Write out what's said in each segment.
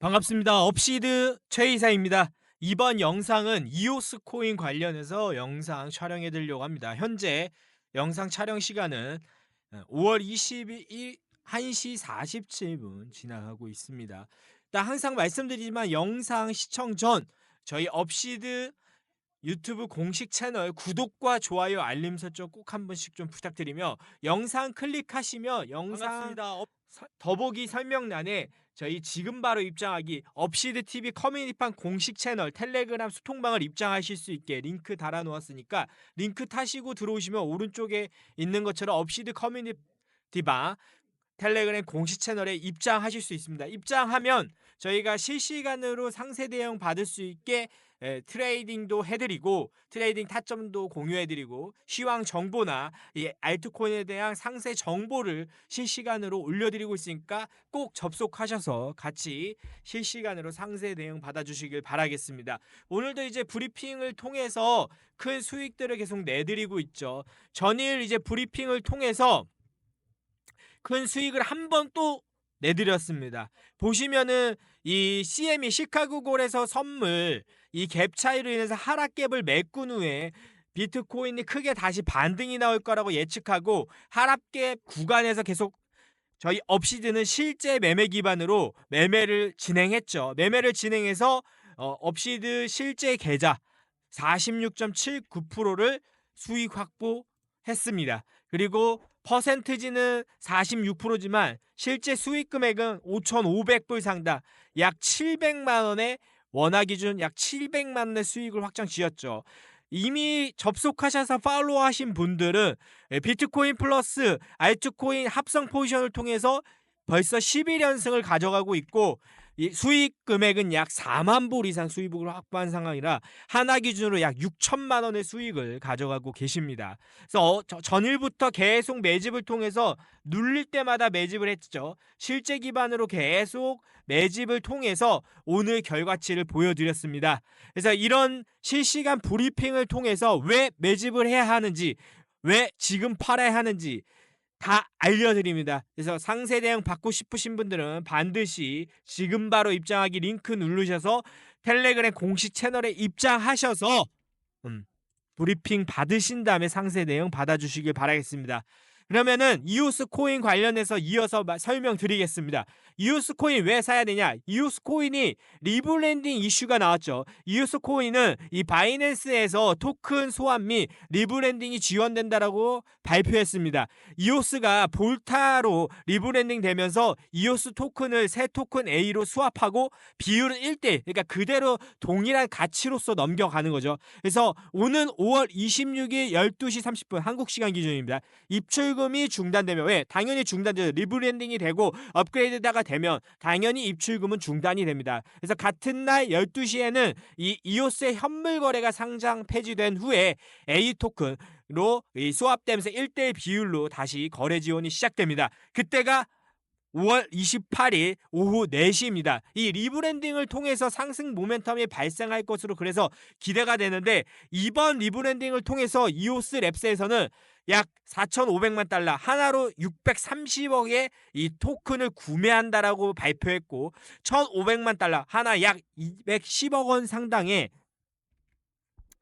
반갑습니다. 업시드 최이사입니다. 이번 영상은 이오스 코인 관련해서 영상 촬영해 드리려고 합니다. 현재 영상 촬영 시간은 5월 22일 1시 47분 지나가고 있습니다. 항상 말씀드리지만 영상 시청 전 저희 업시드 유튜브 공식 채널 구독과 좋아요 알림 설정 꼭 한 번씩 좀 부탁드리며 영상 클릭하시면 영상 서- 더보기 설명란에 저희 지금 바로 입장하기 업시드 TV 커뮤니티판 공식 채널 텔레그램 소통방을 입장하실 수 있게 링크 달아 놓았으니까 링크 타시고 들어오시면 오른쪽에 있는 것처럼 업시드 커뮤니티방 텔레그램 공식 채널에 입장하실 수 있습니다. 입장하면 저희가 실시간으로 상세 대응 받을 수 있게 에, 트레이딩도 해드리고 트레이딩 타점도 공유해드리고 시황 정보나 이 알트코인에 대한 상세 정보를 실시간으로 올려드리고 있으니까 꼭 접속하셔서 같이 실시간으로 상세 대응 받아주시길 바라겠습니다. 오늘도 이제 브리핑을 통해서 큰 수익들을 계속 내드리고 있죠. 전일 이제 브리핑을 통해서 큰 수익을 한 번 또 내드렸습니다. 보시면은 이 CM이 시카고 골에서 선물 이 갭 차이로 인해서 하락갭을 메꾼 후에 비트코인이 크게 다시 반등이 나올 거라고 예측하고 하락갭 구간에서 계속 저희 업시드는 실제 매매 기반으로 매매를 진행했죠. 매매를 진행해서 어, 업시드 실제 계좌 46.79%를 수익 확보 했습니다. 그리고 퍼센트지는 46%지만 실제 수익 금액은 5,500불 상당 약 700만 원의 원화 기준 약 700만 원의 수익을 확정 지었죠. 이미 접속하셔서 팔로우 하신 분들은 예, 비트코인 플러스 알트코인 합성 포지션을 통해서 벌써 11연승을 가져가고 있고 이 수익 금액은 약 4만 불 이상 수익을 확보한 상황이라 하나 기준으로 약 6천만 원의 수익을 가져가고 계십니다. 그래서 어, 저- 전일부터 계속 매집을 통해서 눌릴 때마다 매집을 했죠. 실제 기반으로 계속 매집을 통해서 오늘 결과치를 보여드렸습니다. 그래서 이런 실시간 브리핑을 통해서 왜 매집을 해야 하는지, 왜 지금 팔아야 하는지 다 알려드립니다. 그래서 상세 대응 받고 싶으신 분들은 반드시 지금 바로 입장하기 링크 누르셔서 텔레그램 공식 채널에 입장하셔서 음, 브리핑 받으신 다음에 상세 내용 받아주시길 바라겠습니다. 그러면은 이오스 코인 관련해서 이어서 마- 설명드리겠습니다. 이오스 코인 왜 사야 되냐? 이오스 코인이 리브랜딩 이슈가 나왔죠. 이오스 코인은 이 바이낸스에서 토큰 소환 및 리브랜딩이 지원된다라고 발표했습니다. 이오스가 볼타로 리브랜딩 되면서 이오스 토큰을 새 토큰 A로 수합하고 비율은 1대1 그러니까 그대로 동일한 가치로서 넘겨가는 거죠. 그래서 오는 5월 26일 12시 30분 한국 시간 기준입니다. 입출금 이 중단되면 왜? 당연히 중단되죠. 리브랜딩이 되고 업그레이드가 되면 당연히 입출금은 중단이 됩니다. 그래서 같은 날 12시에는 이 이오스의 현물 거래가 상장 폐지된 후에 A 토큰으로 이 수합되면서 1대1 비율로 다시 거래 지원이 시작됩니다. 그때가 5월 28일 오후 4시입니다. 이 리브랜딩을 통해서 상승 모멘텀이 발생할 것으로 그래서 기대가 되는데 이번 리브랜딩을 통해서 이오스 랩스에서는 약 4,500만 달러 하나로 630억의 이 토큰을 구매한다라고 발표했고 1,500만 달러 하나 약 210억 원 상당의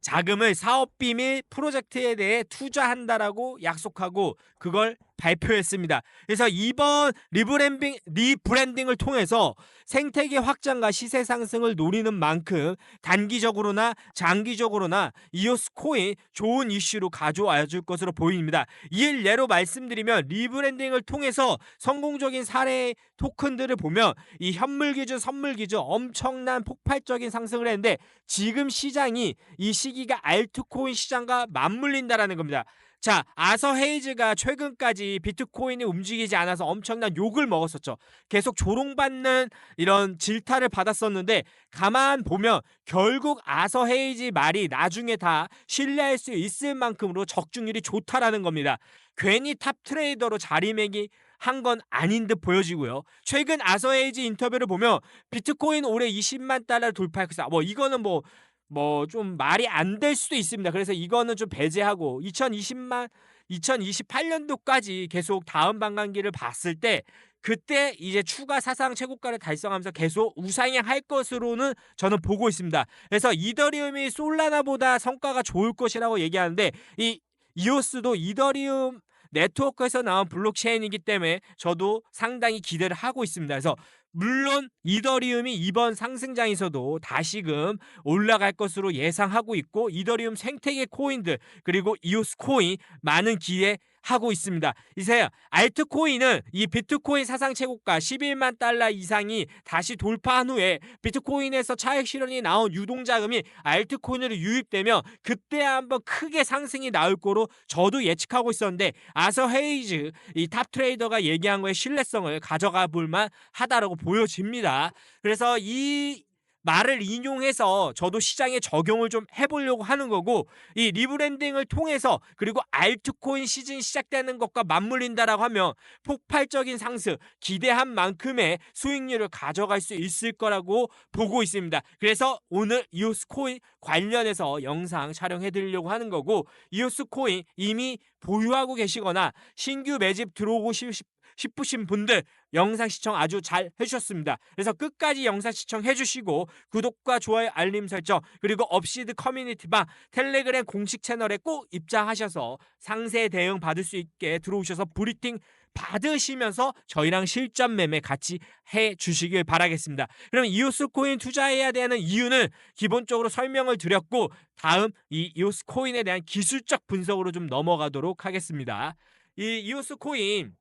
자금을 사업비 및 프로젝트에 대해 투자한다라고 약속하고 그걸 발표했습니다. 그래서 이번 리브랜딩, 리브랜딩을 통해서 생태계 확장과 시세 상승을 노리는 만큼 단기적으로나 장기적으로나 이오스 코인 좋은 이슈로 가져와 줄 것으로 보입니다. 이 예로 말씀드리면 리브랜딩을 통해서 성공적인 사례 토큰들을 보면 이 현물 기준, 선물 기준 엄청난 폭발적인 상승을 했는데 지금 시장이 이 시기가 알트코인 시장과 맞물린다라는 겁니다. 자, 아서 헤이즈가 최근까지 비트코인이 움직이지 않아서 엄청난 욕을 먹었었죠. 계속 조롱받는 이런 질타를 받았었는데 가만 보면 결국 아서 헤이즈 말이 나중에 다 신뢰할 수 있을 만큼으로 적중률이 좋다라는 겁니다. 괜히 탑 트레이더로 자리매기 한건 아닌 듯 보여지고요. 최근 아서 헤이즈 인터뷰를 보면 비트코인 올해 20만 달러를 돌파했어. 뭐 이거는 뭐 뭐 좀 말이 안 될 수도 있습니다. 그래서 이거는 좀 배제하고 2020만 2028년도까지 계속 다음 반감기를 봤을 때 그때 이제 추가 사상 최고가를 달성하면서 계속 우상향할 것으로는 저는 보고 있습니다. 그래서 이더리움이 솔라나보다 성과가 좋을 것이라고 얘기하는데 이 이오스도 이더리움 네트워크에서 나온 블록체인이기 때문에 저도 상당히 기대를 하고 있습니다. 그래서 물론 이더리움이 이번 상승장에서도 다시금 올라갈 것으로 예상하고 있고 이더리움 생태계 코인들 그리고 이오스 코인 많은 기대 하고 있습니다. 이세요. 알트코인은 이 비트코인 사상 최고가 11만 달러 이상이 다시 돌파한 후에 비트코인에서 차익 실현이 나온 유동 자금이 알트코인으로 유입되면 그때 한번 크게 상승이 나올 거로 저도 예측하고 있었는데 아서 헤이즈 이 탑 트레이더가 얘기한 거에 신뢰성을 가져가 볼만 하다라고 보여집니다. 그래서 이 말을 인용해서 저도 시장에 적용을 좀 해보려고 하는 거고 이 리브랜딩을 통해서 그리고 알트코인 시즌 시작되는 것과 맞물린다라고 하면 폭발적인 상승 기대한 만큼의 수익률을 가져갈 수 있을 거라고 보고 있습니다. 그래서 오늘 이오스 코인 관련해서 영상 촬영해 드리려고 하는 거고 이오스 코인 이미 보유하고 계시거나 신규 매집 들어오고 싶 싶으신 분들 영상 시청 아주 잘 해주셨습니다. 그래서 끝까지 영상 시청해 주시고 구독과 좋아요 알림 설정 그리고 업시드 커뮤니티방 텔레그램 공식 채널에 꼭 입장하셔서 상세 대응 받을 수 있게 들어오셔서 브리핑 받으시면서 저희랑 실전 매매 같이 해 주시길 바라겠습니다. 그럼 이오스 코인 투자해야 되는 이유는 기본적으로 설명을 드렸고 다음 이 이오스 코인에 대한 기술적 분석으로 좀 넘어가도록 하겠습니다. 이 이오스 코인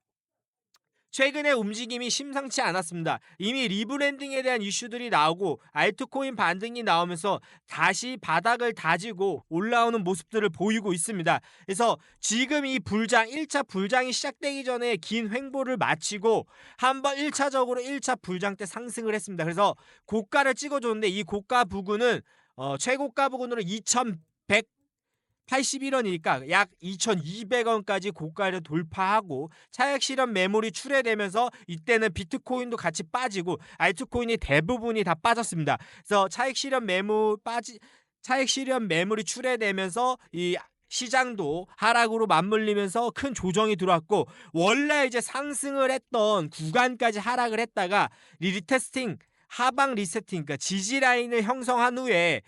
최근의 움직임이 심상치 않았습니다. 이미 리브랜딩에 대한 이슈들이 나오고 알트코인 반등이 나오면서 다시 바닥을 다지고 올라오는 모습들을 보이고 있습니다. 그래서 지금 이 불장 1차 불장이 시작되기 전에 긴 횡보를 마치고 한번 1차적으로 1차 불장 때 상승을 했습니다. 그래서 고가를 찍어줬는데 이 고가 부근은 어, 최고가 부근으로 2100 81원이니까 약 2,200원까지 고가를 돌파하고 차액 실현 매물이 출회되면서 이때는 비트코인도 같이 빠지고 알트코인이 대부분이 다 빠졌습니다. 그래서 차액 실현 매물 빠지 차액 실현 매물이 출회되면서 이 시장도 하락으로 맞물리면서 큰 조정이 들어왔고 원래 이제 상승을 했던 구간까지 하락을 했다가 리테스팅 하방 리세팅 그러니까 지지 라인을 형성한 후에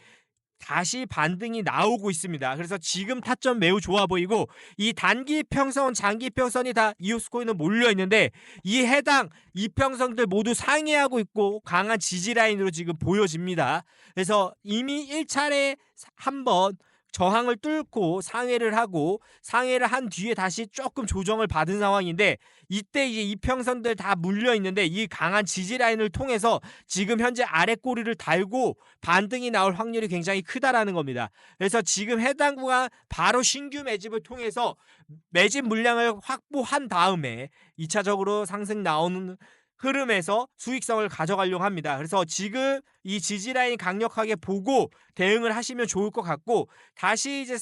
다시 반등이 나오고 있습니다. 그래서 지금 타점 매우 좋아 보이고 이 단기 평선, 장기 평선이 다 이오스코인은 몰려 있는데 이 해당 이평선들 모두 상회하고 있고 강한 지지 라인으로 지금 보여집니다. 그래서 이미 1차례 한번 저항을 뚫고 상회를 하고 상회를 한 뒤에 다시 조금 조정을 받은 상황인데 이때 이제 이평선들 다 물려 있는데 이 강한 지지 라인을 통해서 지금 현재 아래 꼬리를 달고 반등이 나올 확률이 굉장히 크다라는 겁니다. 그래서 지금 해당 구간 바로 신규 매집을 통해서 매집 물량을 확보한 다음에 2차적으로 상승 나오는 흐름에서 수익성을 가져가려고 합니다. 그래서 지금 이 지지라인 강력하게 보고 대응을 하시면 좋을 것 같고 다시 이제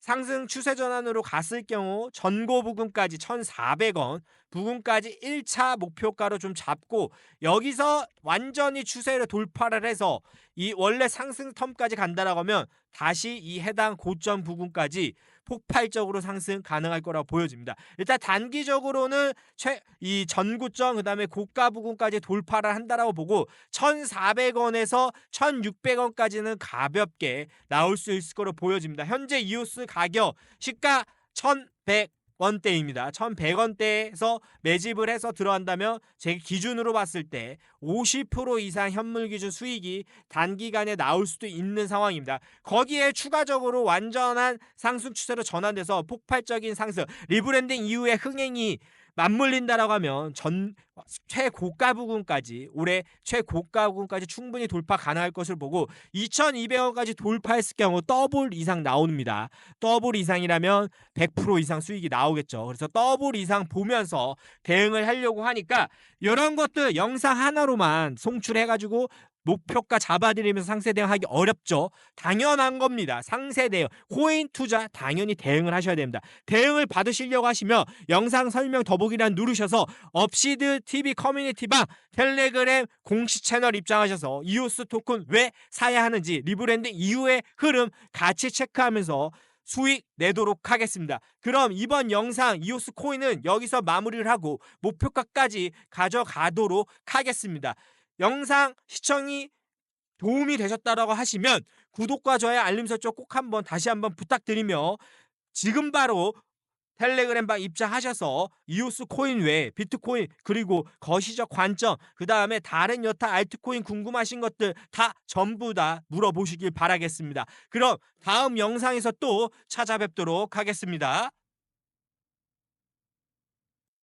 상승 추세 전환으로 갔을 경우 전고 부근까지 1,400원 부근까지 1차 목표가로 좀 잡고 여기서 완전히 추세를 돌파를 해서 이 원래 상승 텀까지 간다라고 하면 다시 이 해당 고점 부근까지 폭발적으로 상승 가능할 거라고 보여집니다. 일단 단기적으로는 최, 이 전고점 그다음에 고가 부근까지 돌파를 한다라고 보고 1,400원에서 1,600원까지는 가볍게 나올 수 있을 거로 보여집니다. 현재 이오스 가격 시가 1,100 원대입니다. 1,100원대에서 매집을 해서 들어간다면 제 기준으로 봤을 때 50% 이상 현물 기준 수익이 단기간에 나올 수도 있는 상황입니다. 거기에 추가적으로 완전한 상승 추세로 전환돼서 폭발적인 상승, 리브랜딩 이후의 흥행이 맞물린다라고 하면 전 최고가 부근까지 올해 최고가 부근까지 충분히 돌파 가능할 것을 보고 2,200원까지 돌파했을 경우 더블 이상 나옵니다. 더블 이상이라면 100% 이상 수익이 나오겠죠. 그래서 더블 이상 보면서 대응을 하려고 하니까 이런 것들 영상 하나로만 송출해가지고 목표가 잡아드리면서 상세 대응하기 어렵죠. 당연한 겁니다. 상세 대응, 코인 투자 당연히 대응을 하셔야 됩니다. 대응을 받으시려고 하시면 영상 설명 더보기란 누르셔서 업시드 TV 커뮤니티방 텔레그램 공식 채널 입장하셔서 이오스 토큰 왜 사야 하는지 리브랜딩 이후의 흐름 같이 체크하면서 수익 내도록 하겠습니다. 그럼 이번 영상 이오스 코인은 여기서 마무리를 하고 목표가까지 가져가도록 하겠습니다. 영상 시청이 도움이 되셨다라고 하시면 구독과 좋아요 알림 설정 꼭 한번 다시 한번 부탁드리며 지금 바로 텔레그램방 입장하셔서 이오스 코인 외에 비트코인 그리고 거시적 관점 그 다음에 다른 여타 알트코인 궁금하신 것들 다 전부 다 물어보시길 바라겠습니다. 그럼 다음 영상에서 또 찾아뵙도록 하겠습니다.